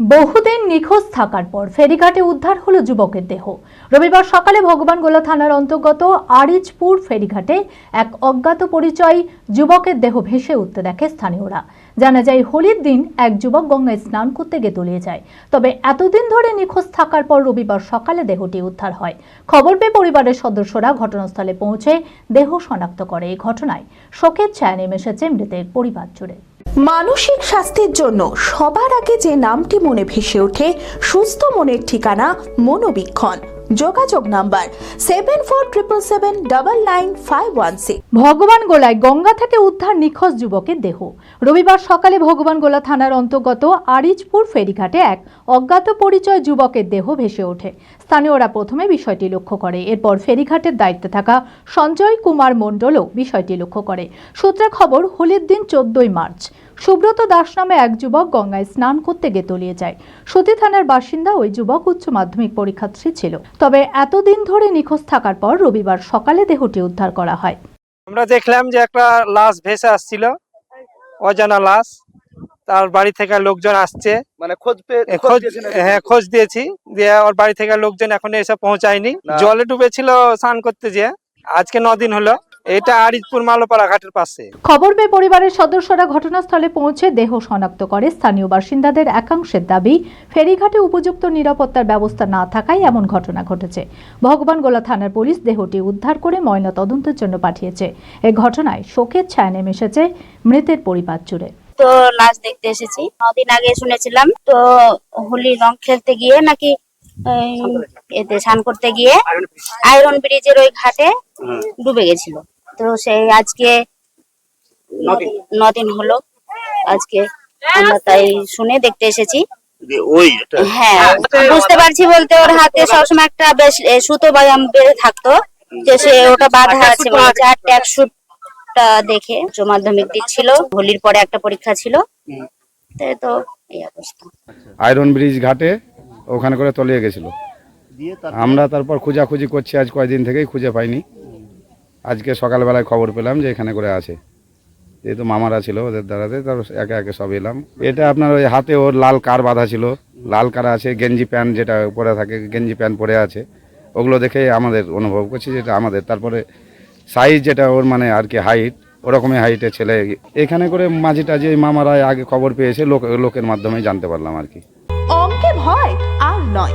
বহুদিন নিখোঁজ থাকার পর ফেরিঘাটে উদ্ধার হলো যুবকের দেহ। রবিবার সকালে ভগবানগোলা থানার অন্তর্গত আরিজপুর ফেরিঘাটে এক অজ্ঞাত পরিচয় যুবকের দেহ ভেসে উঠতে দেখে স্থানীয়রা। জানা যায়, হোলির দিন এক যুবক গঙ্গায় স্নান করতে গিয়ে তলিয়ে যায়। তবে এতদিন ধরে নিখোঁজ থাকার পর রবিবার সকালে দেহটি উদ্ধার হয়। খবর পেয়ে পরিবারের সদস্যরা ঘটনাস্থলে পৌঁছে দেহ শনাক্ত করে এই ঘটনায়। শোকের ছায়া নেমে এসেছে মৃতের পরিবার জুড়ে। মানসিক স্বাস্থ্যের জন্য সবার আগে যে নামটি মনে ভেসে ওঠে, সুস্থ মনের ঠিকানা মনোবীক্ষণ। যোগাযোগ number seven four triple seven double nine five one six ভগবান গোলায় গঙ্গা থেকে উদ্ধার নিখোঁজ যুবকের দেহ। রবিবার সকালে ভগবান গোলা থানার অন্তর্গত আরিজপুর ফেরিঘাটে এক অজ্ঞাত পরিচয় যুবকের দেহ ভেসে ওঠে। স্থানীয়রা প্রথমে বিষয়টি লক্ষ্য করে, এরপর ফেরিঘাটের দায়িত্বে থাকা সঞ্জয় কুমার মণ্ডলও বিষয়টি লক্ষ্য করে। সূত্রে খবর, হোলির দিন চোদ্দই মার্চ। সুব্রত দাস নামে এক যুবক গঙ্গায় স্নান করতে গিয়ে তলিয়ে যায়। সুতি থানার বাসিন্দা ওই যুবক উচ্চ মাধ্যমিক পরীক্ষার্থী ছিল তবে এতদিন ধরে নিখোঁজ থাকার পর রবিবার সকালে দেহটি উদ্ধার করা হয়। আমরা দেখলাম যে একটা লাশ ভেসে আসছিল অজানা লাশ। তার বাড়ি থেকে লোকজন আসছে। মানে খোঁজ পেয়ে খোঁজ? হ্যাঁ খোঁজ দিয়েছি। দিয়ে ওর বাড়ি থেকে লোকজন এখনও এসে পৌঁছায়নি। জলে ডুবেছিল স্নান করতে যে আজকে দিন হলো। এটা আরিজপুর মালোপাড়া ঘাটের পাশে। খবর পেয়ে পরিবারের সদস্যরা ঘটনাস্থলে পৌঁছে দেহ শনাক্ত করে। স্থানীয় বাসিন্দাদের একাংশের দাবি ফেরিঘাটে উপযুক্ত নিরাপত্তার ব্যবস্থা না থাকায় এমন ঘটনা ঘটেছে। ভগবানগোলা থানার পুলিশ দেহটি উদ্ধার করে ময়না তদন্তের জন্য পাঠিয়েছে। এই ঘটনায় শোকের ছায়া নেমে এসেছে মৃতের পরিবার জুড়ে। তো লাশ দেখতে এসেছি। নদিন আগে শুনেছিলাম তো হোলি রং খেলতে গিয়ে নাকি এতে স্নান করতে গিয়ে আয়রন ব্রিজের ওই ঘাটে ডুবে গেছিল। তো সেই আজকে নদিন। হলো। আজকে আমরা তাই শুনে দেখতে এসেছি। যে ওই এটা। হ্যাঁ বুঝতে পারছি বলতে ওর হাতে সবসময় একটা বেশ সুতো বায়াম বেঁধে থাকতো। যে সে ওটা বাঁধা আছে আর দেখে উচ্চ মাধ্যমিক দিচ্ছিল। হোলির পরে একটা পরীক্ষা ছিল। তাই তো এই অবস্থা। আয়রন ব্রিজ ঘাটে ওখানে করে তলিয়ে গেছিল। আমরা তারপর খোঁজাখুঁজি করছি আজ কয়দিন থেকেই খুঁজে পাইনি। আজকে সকালবেলায় খবর পেলাম যে এখানে করে আছে। যেহেতু মামারা ছিল ওদের দ্বারাতে তার একে একে সব এলাম। এটা আপনার ওই হাতে ওর লাল কার বাঁধা ছিল। লাল কার আছে, গেঞ্জি প্যান্ট যেটা পরে থাকে, গেঞ্জি প্যান্ট পরে আছে। ওগুলো দেখে আমাদের অনুভব করছি যেটা আমাদের। তারপরে সাইজ যেটা ওর মানে আর কি হাইট ওরকমই হাইটের ছেলে। এখানে করে মাঝি টাঝি ওই মামারা আগে খবর পেয়েছে, লোক লোকের মাধ্যমে জানতে পারলাম আর কি। অঙ্কে ভয় আর নয়।